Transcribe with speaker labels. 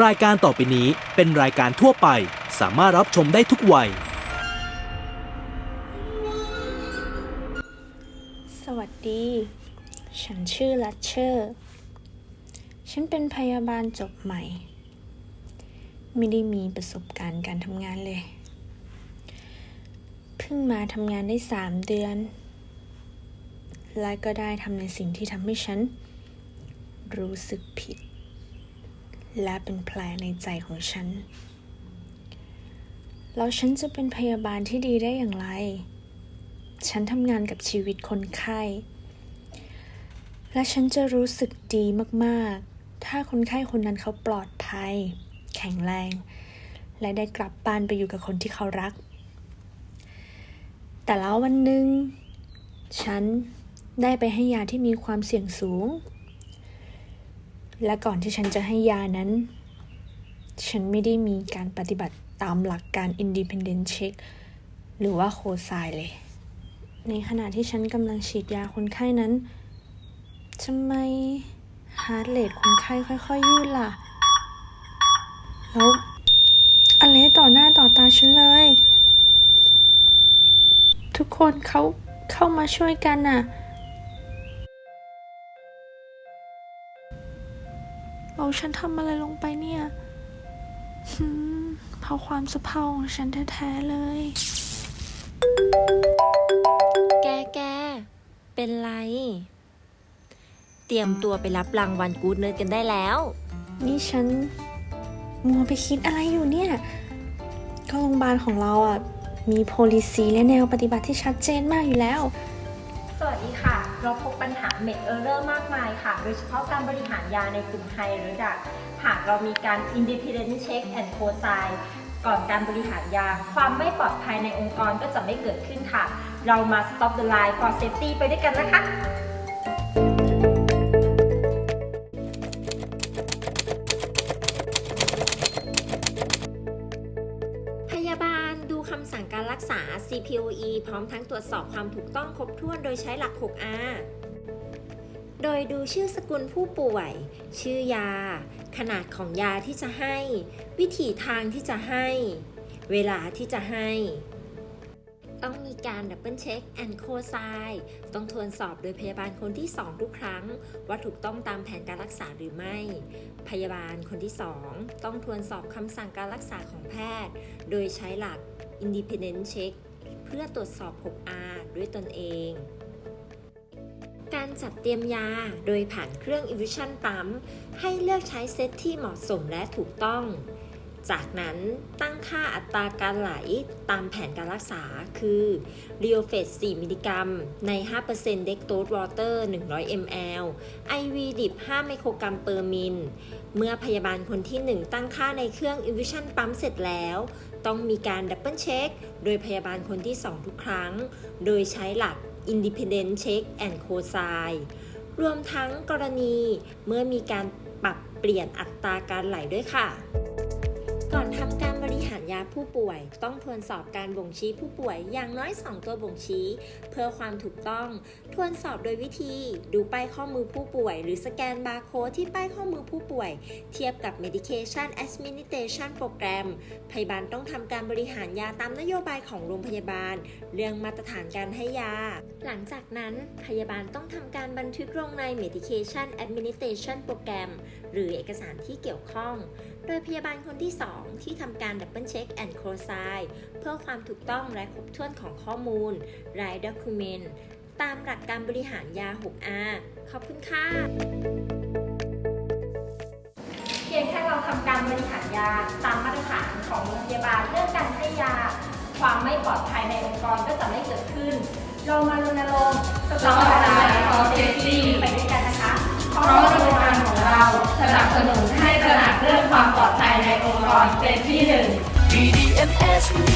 Speaker 1: รายการต่อไปนี้เป็นรายการทั่วไป สามารถรับชมได้ทุกวัย
Speaker 2: สวัสดี ฉันชื่อลัชเชอร์ ฉันเป็นพยาบาลจบใหม่ ไม่ได้มีประสบการณ์การทำงานเลย เพิ่งมาทำงานได้สามเดือน และก็ได้ทำในสิ่งที่ทำให้ฉัน รู้สึกผิด และเป็นแผลในใจของฉัน แล้วฉันจะเป็นพยาบาลที่ดีได้อย่างไร ฉันทำงานกับชีวิตคนไข้ และฉันจะรู้สึกดีมากๆ ถ้าคนไข้คนนั้นเขาปลอดภัย แข็งแรง และได้กลับบ้านไปอยู่กับคนที่เขารัก แต่แล้ววันหนึ่งฉันได้ไปให้ยาที่มีความเสี่ยงสูง และก่อนที่ฉันจะให้ยานั้น ฉันไม่ได้มีการปฏิบัติตามหลักการ independent check หรือว่าโคไซเลย ในขณะที่ฉันกำลังฉีดยาคนไข้นั้นทำไมฮาร์ดเรทคนไข้ค่อยๆยืดล่ะ แล้วอะไรต่อหน้าต่อตาฉันเลย ทุกคนเขาเข้ามาช่วยกันน่ะ ฉันทำอะไรลงไปเนี่ยหืมเพราะความสะเพร่าของฉันแท้ๆเลย
Speaker 3: แกแก เป็นไร เตรียมตัวไปรับรางวัลกู๊ดเนิร์ดกันได้แล้ว
Speaker 2: นี่ฉัน มัวไปคิดอะไรอยู่เนี่ย ก็โรงพยาบาลของเราอะ มี policy และแนวปฏิบัติที่ชัดเจนมากอยู่แล้ว
Speaker 4: ส วัสดีค่ะ เราพบปัญหาเม็ดเออร์เรอร์มากมายค่ะ โดยเฉพาะการบริหารยาในกลุ่มไฮหรือดัก หากเรามีการ independent check and cosign ก่อนการบริหารยา ความไม่ปลอดภัยในองค์กรก็จะไม่เกิดขึ้นค่ะ เรามา stop the line for safety ไปด้วยกันนะคะ
Speaker 3: ษา CPOE พร้อมทั้งตรวจสอบความถูกต้องครบถ้วนโดยใช้หลัก 6R โดยดูชื่อสกุลผู้ป่วย ชื่อยา ขนาดของยาที่จะให้ วิถีทางที่จะให้ เวลาที่จะให้ ต้องมีการดับเบิลเช็คแอนโคไซต้องทวนสอบโดยพยาบาลคนที่ 2 ทุกครั้ง ว่าถูกต้องตามแผนการรักษาหรือไม่ พยาบาลคนที่ 2 ต้องทวนสอบคำสั่งการรักษาของแพทย์ โดยใช้หลัก Independent Check เพื่อตรวจสอบ 6R ด้วยตนเอง การจัดเตรียมยาโดยผ่านเครื่อง Evision ปั๊มให้เลือกใช้เซตที่เหมาะสมและถูกต้อง จากนั้นตั้งค่าอัตราการไหลตามแผนการรักษาคือ r e o f e t 4มิลลิกรัม ใน5% Dextrose Water 100 ml IV ดิบ 5 ไมโครกรัมเปอร์มิล เมื่อพยาบาลคนที่ 1 ตั้งค่าในเครื่อง Infusion ปั๊มเสร็จแล้ว ต้องมีการดับเบิลเช็คโดยพยาบาลคนที่ 2 ทุกครั้ง โดยใช้หลัก Independent Check and Cosign รวมทั้งกรณีเมื่อมีการปรับเปลี่ยนอัตราการไหลด้วยค่ะ ก่อนทำการบริหารยาผู้ป่วย ต้องทวนสอบการบ่งชี้ผู้ป่วยอย่างน้อย 2 ตัวบ่งชี้ เพื่อความถูกต้อง ทวนสอบโดยวิธี ดูป้ายข้อมือผู้ป่วย หรือสแกนบาร์โค้ดที่ป้ายข้อมือผู้ป่วย เทียบกับ medication administration program พยาบาลต้องทำการบริหารยาตามนโยบายของโรงพยาบาล เรื่องมาตรฐานการให้ยา หลังจากนั้นพยาบาลต้องทำการบันทึกลงใน medication administration program หรือเอกสารที่เกี่ยวข้อง โดยพยาบาลคนที่ 2 ที่ทำการดับเบิลเช็คแอนด์โครไซเพื่อความถูกต้องและครบถ้วนของข้อมูลรายด็อกิเมนต์ตามหลักการบริหารยา 6R ขอบคุณค่ะ
Speaker 4: เพียงแค่เราทำการบริหารยาตามมาตรฐานของโรงพยาบาลเรื่องการให้ยา ความไม่ปลอดภัยในองค์กรก็จะไม่เกิดขึ้น เรามารณรงค์
Speaker 5: Stop the line for safety
Speaker 6: BDMS เร